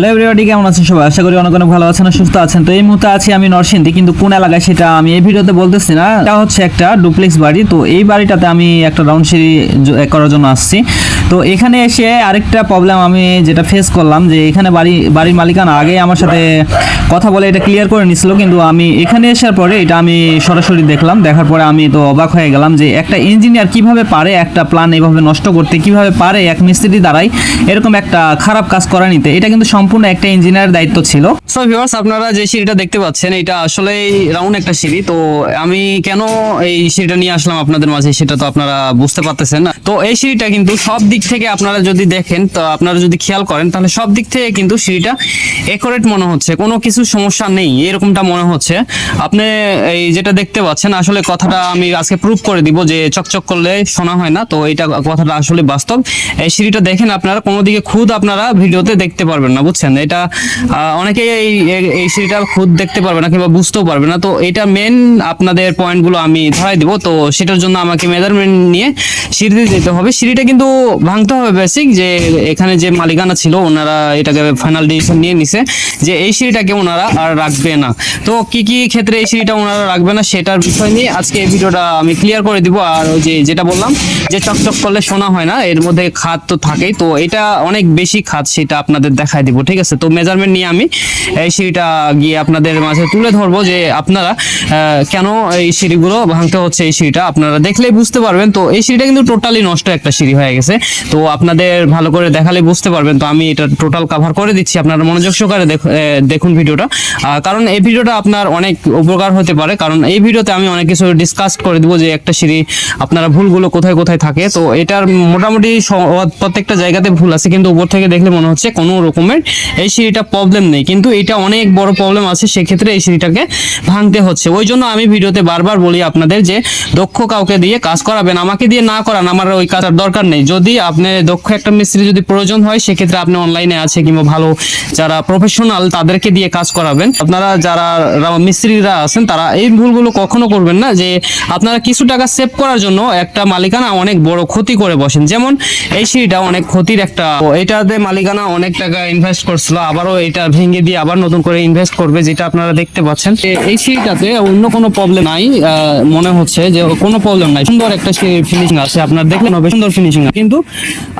Hello everybody কেমন আছেন সবাই? আশা করি অনেক অনেক ভালো আছেন সুস্থ আছেন। তো এই মুহূর্তে আছি আমি নরসিংদী, কিন্তু কোন এলাকায় সেটা আমি এই ভিডিওতে বলতেছি না। এটা হচ্ছে একটা ডুপ্লেক্স বাড়ি। তো এই বাড়িটাতে আমি একটা রাউন্ড সিঁড়ি করার জন্য আসছি। তো এখানে এসে আরেকটা প্রবলেম আমি যেটা ফেস করলাম, যে এখানে বাড়ি, বাড়ির মালিকানা আগে আমার সাথে কথা বলে এটা ক্লিয়ার করে নিছিল, কিন্তু আমি এখানে আসার পরে এটা আমি সরাসরি দেখলাম। দেখার পরে আমি তো অবাক হয়ে গেলাম যে একটা ইঞ্জিনিয়ার কীভাবে পারে একটা প্ল্যান এভাবে নষ্ট করতে, কীভাবে পারে এক মিস্ত্রি দ্বারাই এরকম একটা খারাপ কাজ করা নিতে। এটা কিন্তু সম্পূর্ণ একটা ইঞ্জিনিয়ার দায়িত্ব ছিল। সো ভিউয়ার্স আপনারা যে সিঁড়িটা দেখতে পাচ্ছেন, এটা আসলে রাউন্ড একটা সিঁড়ি। তো আমি কেন এই সিঁড়িটা নিয়ে আসলাম আপনাদের মাঝে, সেটা তো আপনারা বুঝতে পারতেছেন না। তো এই সিঁড়িটা কিন্তু সব দিক থেকে আপনারা যদি দেখেন, তো আপনারা যদি খেয়াল করেন, তাহলে সব দিক থেকে কিন্তু সিঁড়িটা একরেট মনে হচ্ছে। কোনো কিছু সমস্যা নেই, এরকমটা মনে হচ্ছে। আপনি এই যেটা দেখতে পাচ্ছেন, আসলে কথাটা আমি আজকে প্রুফ করে দিব যে চকচক করলে শোনা হয় না। তো এটা কথাটা আসলে বাস্তব। এই সিঁড়িটা দেখেন আপনারা, কোনো দিকে খুদ আপনারা ভিডিওতে দেখতে পারবেন না, বুঝছেন? এটা আহ, অনেকেই এই এই- সিঁড়িটা খুদ দেখতে পারবে না কিংবা বুঝতেও পারবে না। তো এটা মেন আপনাদের পয়েন্টগুলো আমি ধরাই দিব। তো সেটার জন্য আমাকে মেজারমেন্ট নিয়ে সিঁড়িতে যেতে হবে। সিঁড়িটা কিন্তু ভাঙতে হবে বেসিক যে এখানে যে মালিকানা ছিল ওনারা এটাকে ফাইনাল ডিসিশন নিয়ে নিছে যে এই সিঁড়িটাকে ওনারা আর রাখবে না। তো কি কি ক্ষেত্রে এই সিঁড়িটা ওনারা রাখবে না সেটার বিষয় নিয়ে আজকে এই ভিডিওটা আমি ক্লিয়ার করে দিব। আর ওই যে যেটা বললাম যে চকচক করলে শোনা হয় না এর মধ্যে খাত তো থাকেই। তো এটা অনেক বেশি খাত সেটা আপনাদের দেখাই দিব। ঠিক আছে? তো মেজারমেন্ট নিয়ে আমি এই সিঁড়িটা গিয়ে আপনাদের মাঝে তুলে ধরবো যে আপনারা কেন এই সিঁড়িগুলো ভাঙতে হচ্ছে এই সিঁড়িটা? আপনারা দেখলেই বুঝতে পারবেন। তো এই সিঁড়িটা কিন্তু টোটালি নষ্ট একটা সিঁড়ি হয়ে গেছে। তো আপনাদের ভালো করে দেখালে বুঝতে পারবেন। তো আমি এটা টোটাল কভার করে দিচ্ছি আপনারা মনোযোগ সহকারে দেখুন ভিডিওটা। কারণ এই ভিডিওটা আপনার অনেক উপকার হতে পারে। কারণ এই ভিডিওতে আমি অনেক কিছু ডিসকাস করে দিব যে একটা সিঁড়ি আপনারা ভুলগুলো কোথায় কোথায় থাকে। তো এটার মোটামুটি প্রত্যেকটা জায়গাতে ভুল আছে। কিন্তু উপর থেকে দেখলে মনে হচ্ছে কোনো রকমের এই সিঁড়িটা প্রবলেম নেই। কিন্তু এটা অনেক বড় প্রবলেম আছে, সেক্ষেত্রে এই সিঁড়িটাকে ভাঙতে হচ্ছে। ওই জন্য আমি ভিডিওতে বারবার বলি আপনাদের যে, দক্ষ কাউকে দিয়ে কাজ করাবেন, আমাকে দিয়ে না করান, আমার ওই কাজের দরকার নেই। যদি আপনি দক্ষ একটা মিস্ত্রি যদি প্রয়োজন হয়, সেক্ষেত্রে আপনি অনলাইনে আছে কিংবা ভালো যারা প্রফেশনাল তাদেরকে দিয়ে কাজ করাবেন। আপনারা যারা মিস্ত্রিরা আছেন, তারা এই ভুলগুলো কখনো করবেন না যে, আপনারা কিছু টাকা সেভ করার জন্য একটা মালিকানা অনেক বড় ক্ষতি করে বসেন। যেমন এই সিঁড়িটা অনেক ক্ষতির একটা, এটাতে মালিকানা অনেক টাকা ইনভেস্ট করছিল, আবারও এটা ভেঙে দিয়ে আবার নতুন করে ইনভেস্ট করবে যেটা আপনারা দেখতে পাচ্ছেন। এই সিঁড়িটাতে অন্য কোনো প্রবলেম নাই মনে হচ্ছে যে কোনো প্রবলেম নাই। সুন্দর একটা ফিনিশিং আছে, আপনার দেখলেন হবে, সুন্দর ফিনিশিং কিন্তু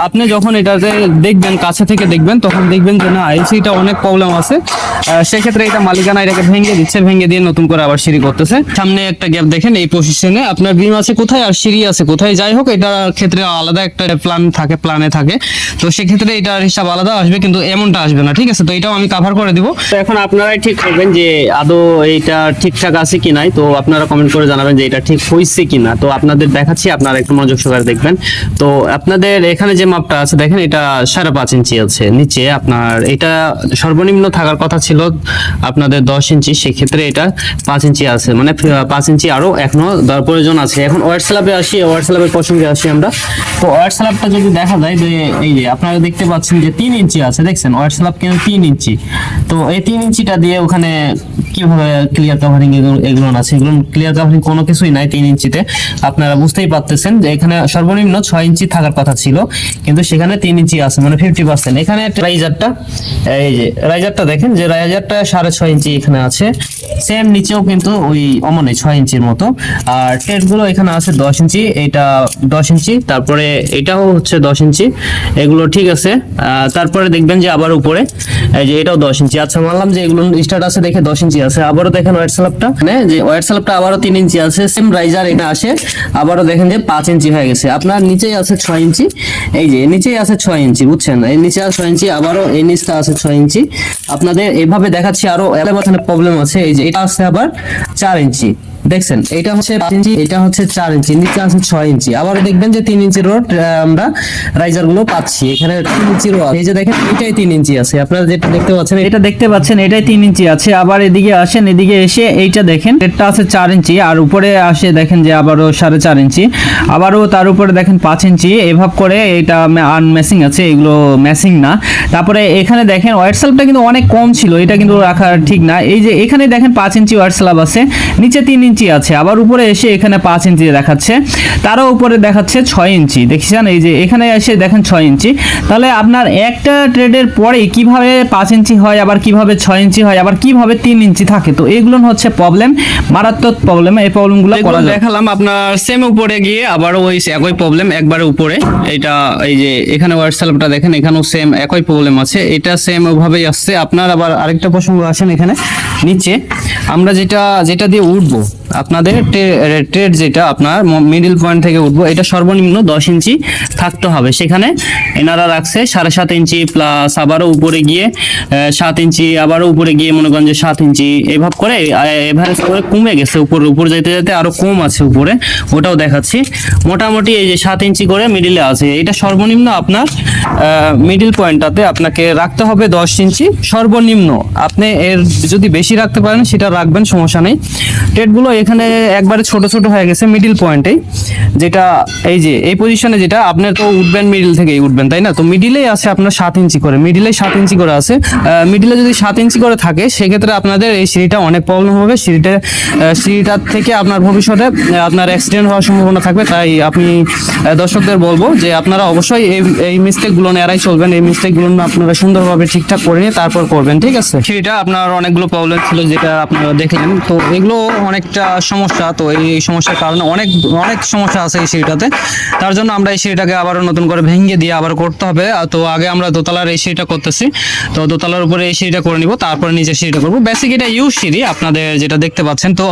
আপনি যখন এটাতে দেখবেন, কাছে থেকে দেখবেন, তখন দেখবেন যে না, এই সিঁড়িটা অনেক প্রবলেম আছে। সেক্ষেত্রে এটা মালিকানা এটাকে ভেঙে দিচ্ছে, ভেঙে দিয়ে নতুন করে আবার সিঁড়ি করতেছে। সামনে একটা গ্যাপ দেখেন, এই পজিশনে আপনার বিম আছে কোথায় আর সিঁড়ি আছে কোথায়? যাই হোক, এটার ক্ষেত্রে আলাদা একটা প্ল্যান থাকে প্ল্যানে থাকে। তো সেক্ষেত্রে এটার হিসাব আলাদা আসবে, কিন্তু এমনটা আসবে না, ঠিক আছে? তো এটাও আমি কাভার করে দিব। তো এখন আপনারাই ঠিক করবেন যে আদৌ এইটা ঠিকঠাক আছে কি নাই। তো আপনারা কমেন্ট করে জানাবেন যে এটা ঠিক হয়েছে কিনা তো আপনাদের দেখাচ্ছি, আপনারা একটু মনোযোগ সহকারে দেখবেন। তো আপনাদের এখানে যে মাপটা আছে, দেখেন এটা সাড়ে পাঁচ ইঞ্চি আছে। নিচে আপনার এটা সর্বনিম্ন থাকার কথা ছিল আপনাদের দশ ইঞ্চি। সেক্ষেত্রে এটা পাঁচ ইঞ্চি আছে। মানে পাঁচ ইঞ্চি আরও এখনও দর প্রয়োজন আছে। এখন ওয়ার্ড স্ল্যাবে আসি ওয়ার্ড স্ল্যাবের প্রসঙ্গে আসি আমরা। তো ওয়ার্ড স্ল্যাবটা যদি দেখা যায় যে, এই যে আপনারা দেখতে পাচ্ছেন যে তিন ইঞ্চি আছে, দেখছেন? ওয়ার্ড স্ল্যাব কিন্তু তিন ইঞ্চি? তো এই তিন ইঞ্চিটা দিয়ে ওখানে কীভাবে ক্লিয়ার কাভারিং এগুলো আছে? এগুলো ক্লিয়ার কাভারিং কোনো কিছুই নাই তিন ইঞ্চিতে। আপনারা বুঝতেই পারতেছেন যে এখানে সর্বনিম্ন ছয় ইঞ্চি থাকার কথা ছিল, কিন্তু সেখানে তিন ইঞ্চি আছে মানে ফিফটি পার্সেন্ট এখানে রাইজারটা এই যে রাইজারটা দেখেন, যে রাইজারটা সাড়ে ছয় ইঞ্চি এখানে আছে। সেম নিচেও কিন্তু ওই অমনে ছয় ইঞ্চির মতো। আর টেটগুলো এখানে আছে দশ ইঞ্চি, এটা দশ ইঞ্চি, তারপরে এটাও হচ্ছে দশ ইঞ্চি। এগুলো ঠিক আছে। তারপরে দেখবেন যে আবার উপরে এই যে এটাও দশ ইঞ্চি। আচ্ছা মানলাম যে এগুলো স্টার্ট আছে দেখে দশ ইঞ্চি আছে। আবারও দেখেন ওয়াইট স্ল্যাবটা মানে যে ওয়াইট স্ল্যাবটা আবারও তিন ইঞ্চি আছে। সেম রাইজার এটা আসে। আবারও দেখেন যে পাঁচ ইঞ্চি হয়ে গেছে। আপনার নিচেই আছে ছয় ইঞ্চি। এই যে, নিচেই আছে ছয় ইঞ্চি, বুঝছেন? এই নিচে আছে ছয় ইঞ্চি, আবারও এই নিচটা আছে ছয় ইঞ্চি। আপনাদের এভাবে দেখাচ্ছি আরও প্রবলেম আছে। এই যে, এটা আছে আবার চার ইঞ্চি। দেখছেন, এটা হচ্ছে পাঁচ ইঞ্চি, এটা হচ্ছে চার ইঞ্চি, নিচে আছে ছয় ইঞ্চি। আবার দেখবেন যে তিন ইঞ্চি রোড আমরা রাইজারগুলো পাচ্ছি। এখানে তিন ইঞ্চি রোড, এই যে দেখেন, এটাই তিন ইঞ্চি আছে। আপনারা যেটা দেখতে পাচ্ছেন, এটা দেখতে পাচ্ছেন, এটাই তিন ইঞ্চি আছে। আবার এদিকে আসেন, এদিকে এসে এইটা দেখেন, এটা আছে চার ইঞ্চি, আর উপরে আসে দেখেন যে আবারও সাড়ে চার ইঞ্চি। আবারও তার উপরে দেখেন পাঁচ ইঞ্চি এভাব করে এটা আনমেসিং আছে, এগুলো ম্যাসিং না। তারপরে এখানে দেখেন ওয়াইট স্ল্যাবটা কিন্তু অনেক কম ছিল, এটা কিন্তু রাখা ঠিক না। এই যে এখানে দেখেন পাঁচ ইঞ্চি ওয়াইট স্ল্যাব আছে, নিচে তিন ইঞ্চি আছে আবার উপরে এসে এখানে পাঁচ ইঞ্চি দেখাচ্ছে তারও উপরে দেখাচ্ছে ছয় ইঞ্চি। দেখছেন? এই যে এখানে এসে দেখেন ছয় ইঞ্চি। তাহলে আপনার একটা ট্রেডের পরে কীভাবে পাঁচ ইঞ্চি হয় আবার কীভাবে ছয় ইঞ্চি হয় আবার কীভাবে তিন ইঞ্চি থাকে? তো এগুলো হচ্ছে প্রবলেম মারাত্মক প্রবলেম এই প্রবলেমগুলো করা দেখালাম আপনার সেম উপরে গিয়ে আবার ওই একই প্রবলেম একবারে উপরে। এটা এই যে এখানে হোয়াটসঅ্যাপটা দেখেন এখানেও সেম একই প্রবলেম আছে। এটা সেম ওভাবেই আসছে। আপনার আবার আরেকটা প্রসঙ্গ আসেন এখানে নিচে। আমরা যেটা যেটা দিয়ে উঠবো আপনাদের ট্রেড যেটা আপনার মিডিল পয়েন্ট থেকে উঠবো, এটা সর্বনিম্ন দশ ইঞ্চি থাকতে হবে। সেখানে এনারা রাখছে সাড়ে সাত ইঞ্চি প্লাস আবারও উপরে গিয়ে সাত ইঞ্চি, আবারও উপরে গিয়ে মনে করেন যে সাত ইঞ্চি এভাবে করে এভারেজ করে কমে গেছে। উপরে উপরে যেতে যেতে আরও কম আছে উপরে, ওটাও দেখাচ্ছি। মোটামুটি এই যে সাত ইঞ্চি করে মিডিলে আছে। এটা সর্বনিম্ন আপনার মিডিল পয়েন্টটাতে আপনাকে রাখতে হবে দশ ইঞ্চি। সর্বনিম্ন আপনি এর যদি বেশি রাখতে পারেন, সেটা রাখবেন, সমস্যা নেই। টেটগুলো এখানে একবারে ছোট ছোট হয়ে গেছে মিডিল পয়েন্টেই যেটা এই যে, এই পজিশনে যেটা, আপনার তো উঠবেন মিডিল থেকেই উঠবেন তাই না? তো মিডিলেই আছে আপনার সাত ইঞ্চি করে মিডিলে সাত ইঞ্চি করে আছে। মিডিলে যদি সাত ইঞ্চি করে থাকে, সেক্ষেত্রে আপনাদের এই সিঁড়িটা অনেক প্রবলেম হবে। সিঁড়িটা সিঁড়িটার থেকে আপনার ভবিষ্যতে আপনার অ্যাক্সিডেন্ট হওয়ার সম্ভাবনা থাকবে। তাই আপনি দর্শকদের বলব যে আপনারা অবশ্যই এই এই মিস্টেকগুলো এড়াই চলবেন। এই মিস্টেকগুলো আপনারা সুন্দরভাবে ঠিকঠাক করে নিয়ে তারপর করবেন, ঠিক আছে? সিঁড়িটা আপনার অনেকগুলো প্রবলেম ছিল, যেটা আপনারা দেখলেন। তো এগুলো অনেকটা সমস্যা, তো এই সমস্যার কারণে অনেক অনেক সমস্যা আছে এই সিঁড়িটাতে। তার জন্য আমরা এই সিঁড়িটাকে আবারও নতুন করে ভেঙে দিয়ে আবার করতে হবে। তো আগে আমরা দোতলার এই সিঁড়িটা করতেছি। তো দোতলার উপরে এই সিঁড়িটা করে নিব, তারপরে নিচে সিঁড়িটা করব। বেসিক এটা ইউজ সিঁড়ি, আপনাদের যেটা দেখতে পাচ্ছেন। তো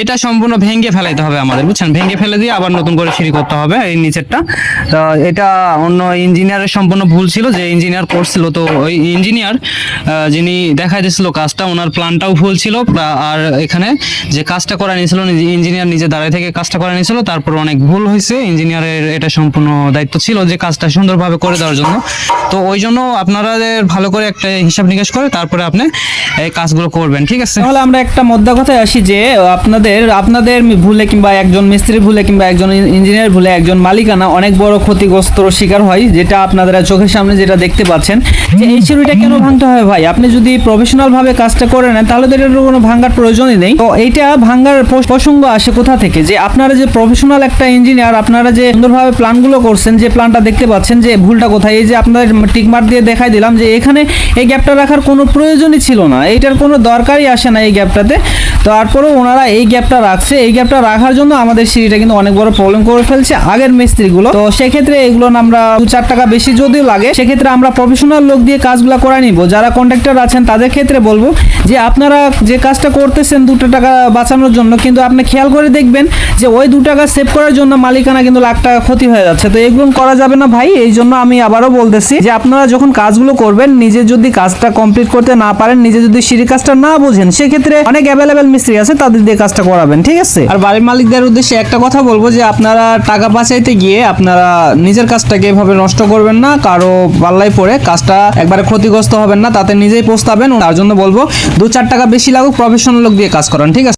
এটা সম্পূর্ণ ভেঙে ফেলাইতে হবে আমাদের, বুঝছেন? ভেঙে ফেলে দিয়ে আবার নতুন করে সিঁড়ি করতে হবে এই নিচেরটা। তো এটা অন্য ইঞ্জিনিয়ারের সম্পূর্ণ ভুল ছিল, যে ইঞ্জিনিয়ার করছিল। তো ওই ইঞ্জিনিয়ার যিনি দেখাই দিয়েছিল কাজটা, ওনার প্ল্যানটাও ভুল ছিল। আর এখানে যে কাজটা করা নিয়েছিল ইঞ্জিনিয়ার নিজে দাঁড়ায় থেকে কাজটা করা নিয়েছিল, তারপর অনেক ভুল হয়েছে ইঞ্জিনিয়ারের এটা সম্পূর্ণ দায়িত্ব ছিল যে কাজটা সুন্দরভাবে করে দেওয়ার জন্য। তো ওই জন্য আপনাদের ভালো করে একটা হিসাব নিকাশ করে তারপরে আপনি এই কাজগুলো করবেন, ঠিক আছে? তাহলে আমরা একটা মোদ্দা কথায় আসি যে, আপনাদের আপনাদের ভুলে কিংবা একজন মিস্ত্রির ভুলে কিংবা একজন ইঞ্জিনিয়ার ভুলে একজন মালিকানা অনেক বড় ক্ষতিগ্রস্ত শিকার হয়, যেটা আপনারা চোখের সামনে যেটা দেখতে পাচ্ছেন। যে এই সিঁড়িটা কেন ভাঙতে হয় ভাই? আপনি যদি প্রফেশনাল ভাবে কাজটা করে নেন, তাহলে তো এটার কোনো ভাঙার প্রয়োজনই নেই। তো এইটা ভাঙার প্রস- প্রসঙ্গ আসে কোথা থেকে? যে আপনারা যে প্রফেশনাল একটা ইঞ্জিনিয়ার আপনারা যে সুন্দরভাবে প্ল্যানগুলো করছেন, যে প্ল্যানটা দেখতে পাচ্ছেন, যে ভুলটা কোথায়? এই যে আপনাদের টিকমার দিয়ে দেখাই দিলাম যে এখানে এই গ্যাপটা রাখার কোনো প্রয়োজনই ছিল না। এইটার কোনো দরকারই আসে না এই গ্যাপটাতে তারপরেও ওনারা এই গ্যাপটা রাখছে। এই গ্যাপটা রাখার জন্য আমাদের সিঁড়িটা কিন্তু অনেক বড় প্রবলেম করে ফেলছে আগের মিস্ত্রিগুলো। তো সেক্ষেত্রে এগুলো আমরা দু চার টাকা বেশি যদিও লাগে, সেক্ষেত্রে আমরা প্রফেশনাল লোক দিয়ে কাজগুলো করে নিব। যারা কন্ট্রাক্টর আছেন তাদের ক্ষেত্রে বলব যে আপনারা যে কাজটা করতেছেন দুটো টাকা বাঁচানোর জন্য কিন্তু আপনি খেয়াল করে দেখবেন যে ওই দু টাকা সেভ করার জন্য মালিকানা কিন্তু লাখ টাকা ক্ষতি হয়ে যাচ্ছে। তো এগুলো করা যাবে না ভাই, এই জন্য আমি আবারও বলতেছি যে আপনারা যখন কাজগুলো করবেন, নিজে যদি কাজটা কমপ্লিট করতে না পারেন, নিজে যদি সিঁড়ি কাজটা না বোঝেন, সেক্ষেত্রে অনেক অ্যাভেলেবেল মিস্ত্রি আছে, তাদের দিয়ে কাজটা করাবেন, ঠিক আছে? আর বাড়ির মালিকদের উদ্দেশ্যে একটা কথা বলব যে আপনারা টাকা বাঁচাইতে গিয়ে আপনারা নিজের কাজটাকে এভাবে নষ্ট করবেন না, কারও পাল্লায় পড়ে কাজটা একবারে ক্ষতিগ্রস্ত হবেন না, তাতে নিজেই পস্তাবেন, তার জন্য বলব দু চার টাকা বেশি লাগুক প্রফেশনাল লোক দিয়ে কাজ করান, ঠিক আছে?